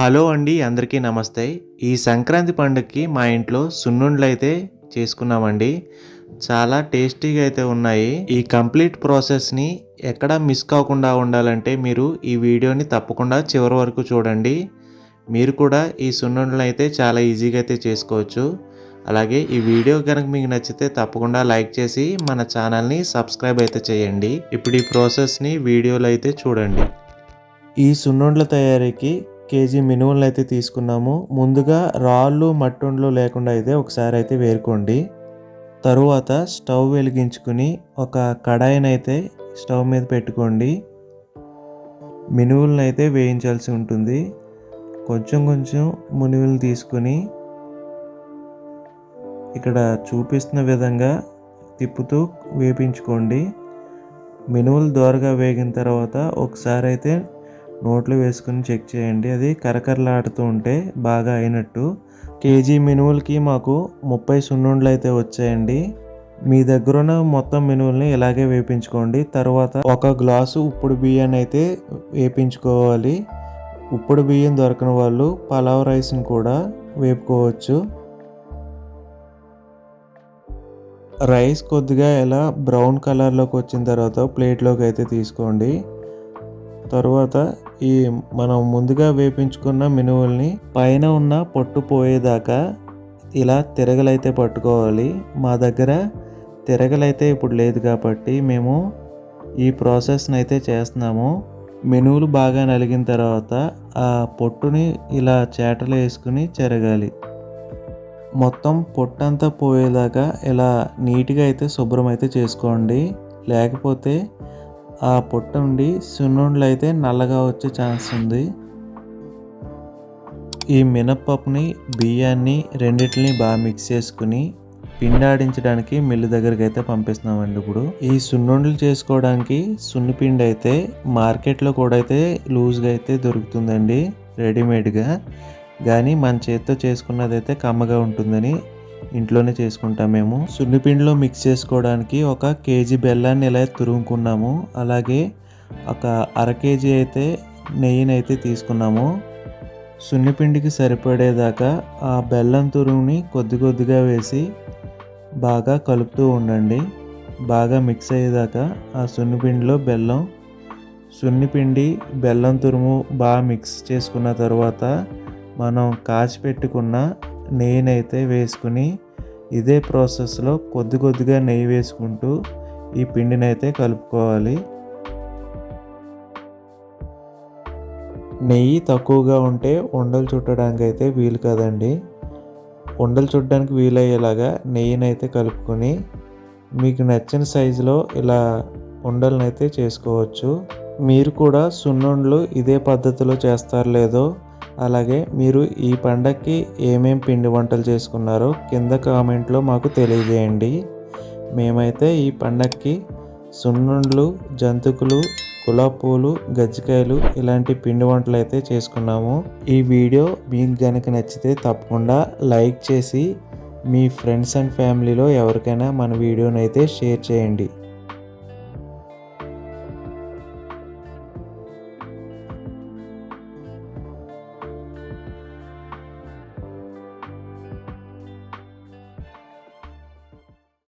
Hello అండి అందరికీ నమస్తే. ఈ సంక్రాంతి పండుగకి మా ఇంట్లో సున్నుండ్లు అయితే చేసుకున్నామండి. చాలా టేస్టీగా అయితే ఉన్నాయి. ఈ కంప్లీట్ ప్రాసెస్ని ఎక్కడ మిస్ కాకుండా ఉండాలంటే మీరు ఈ వీడియోని తప్పకుండా చివరి వరకు చూడండి. మీరు కూడా ఈ సున్నుండ్లు అయితే చాలా ఈజీగా అయితే చేసుకోవచ్చు. అలాగే ఈ వీడియో కనుక మీకు నచ్చితే తప్పకుండా లైక్ చేసి మన ఛానల్ని సబ్స్క్రైబ్ అయితే చేయండి. ఇప్పుడు ఈ ప్రాసెస్ని వీడియోలో అయితే చూడండి. ఈ సున్నుండ్ల తయారీకి కేజీ మినుములను అయితే తీసుకున్నాము. ముందుగా రాళ్ళు మట్టుండ్లు లేకుండా అయితే ఒకసారి అయితే వేరుకోండి. తరువాత స్టవ్ వెలిగించుకుని ఒక కడాయిని అయితే స్టవ్ మీద పెట్టుకోండి. మినువులను అయితే వేయించాల్సి ఉంటుంది. కొంచెం కొంచెం మునువులు తీసుకుని ఇక్కడ చూపిస్తున్న విధంగా తిప్పుతూ వేపించుకోండి. మినువులు దోరగా వేగిన తర్వాత ఒకసారి అయితే నోట్లో వేసుకుని చెక్ చేయండి. అది కరకరలాడుతూ ఉంటే బాగా అయినట్టు. కేజీ మినువులకి మాకు ముప్పై సున్నుండ్లు అయితే వచ్చాయండి. మీ దగ్గర ఉన్న మొత్తం మినువుల్ని ఇలాగే వేపించుకోండి. తర్వాత ఒక గ్లాసు ఉప్పుడు బియ్యాన్ని అయితే వేపించుకోవాలి. ఉప్పుడు బియ్యం దొరకని వాళ్ళు పలావ్ రైస్ని కూడా వేపుకోవచ్చు. రైస్ కొద్దిగా ఇలా బ్రౌన్ కలర్లోకి వచ్చిన తర్వాత ప్లేట్లోకి అయితే తీసుకోండి. తరువాత ఈ మనం ముందుగా వేపించుకున్న మినువుల్ని పైన ఉన్న పొట్టు పోయేదాకా ఇలా తిరగలైతే పట్టుకోవాలి. మా దగ్గర తిరగలైతే ఇప్పుడు లేదు కాబట్టి మేము ఈ ప్రాసెస్ని అయితే చేస్తున్నాము. మినువులు బాగా నలిగిన తర్వాత ఆ పొట్టుని ఇలా చేటలు వేసుకుని చెరగాలి. మొత్తం పొట్టంతా పోయేదాకా ఇలా నీట్గా అయితే శుభ్రం అయితే చేసుకోండి. లేకపోతే ఆ పొట్ట ఉండి సున్నుండలు అయితే నల్లగా వచ్చే ఛాన్స్ ఉంది. ఈ మినప్పప్పుని బియ్యాన్ని రెండింటిని బాగా మిక్స్ చేసుకుని పిండాడించడానికి మిల్లు దగ్గరికి అయితే పంపిస్తున్నామండి ఇప్పుడు. ఈ సున్నుండలు చేసుకోవడానికి సున్నిపిండి అయితే మార్కెట్లో కూడా అయితే లూజ్గా అయితే దొరుకుతుందండి రెడీమేడ్గా. కానీ మన చేతితో చేసుకున్నది అయితే కమ్మగా ఉంటుందని ఇంట్లోనే చేసుకుంటాం మేము సున్నిపిండిలో మిక్స్ చేసుకోవడానికి ఒక కేజీ బెల్లాన్ని ఇలా తురుముకున్నాము. అలాగే ఒక అర కేజీ అయితే నెయ్యిని అయితే తీసుకున్నాము. సున్నిపిండికి సరిపడేదాకా ఆ బెల్లం తురుముని కొద్ది కొద్దిగా వేసి బాగా కలుపుతూ ఉండండి. బాగా మిక్స్ అయ్యేదాకా ఆ సున్నిపిండిలో బెల్లం సున్నిపిండి బెల్లం తురుము బాగా మిక్స్ చేసుకున్న తర్వాత మనం కాచి పెట్టుకున్న నెయ్యినైతే వేసుకుని ఇదే ప్రాసెస్లో కొద్ది కొద్దిగా నెయ్యి వేసుకుంటూ ఈ పిండిని అయితే కలుపుకోవాలి. నెయ్యి తక్కువగా ఉంటే ఉండలు చుట్టడానికి అయితే వీలు కదండి. ఉండలు చుట్టడానికి వీలయ్యేలాగా నెయ్యిని అయితే కలుపుకొని మీకు నచ్చిన సైజులో ఇలా ఉండలను అయితే చేసుకోవచ్చు. మీరు కూడా సున్నుండలు ఇదే పద్ధతిలో చేస్తారు లేదో అలాగే మీరు ఈ పండగకి ఏమేం పిండి వంటలు చేసుకున్నారో కింద కామెంట్లో మాకు తెలియజేయండి. మేమైతే ఈ పండగకి సున్నుండ్లు జంతుకులు గులాబ్ పూలు గజ్జికాయలు ఇలాంటి పిండి వంటలు అయితే చేసుకున్నాము. ఈ వీడియో మీకు కనుక నచ్చితే తప్పకుండా లైక్ చేసి మీ ఫ్రెండ్స్ అండ్ ఫ్యామిలీలో ఎవరికైనా మన వీడియోనైతే అయితే షేర్ చేయండి.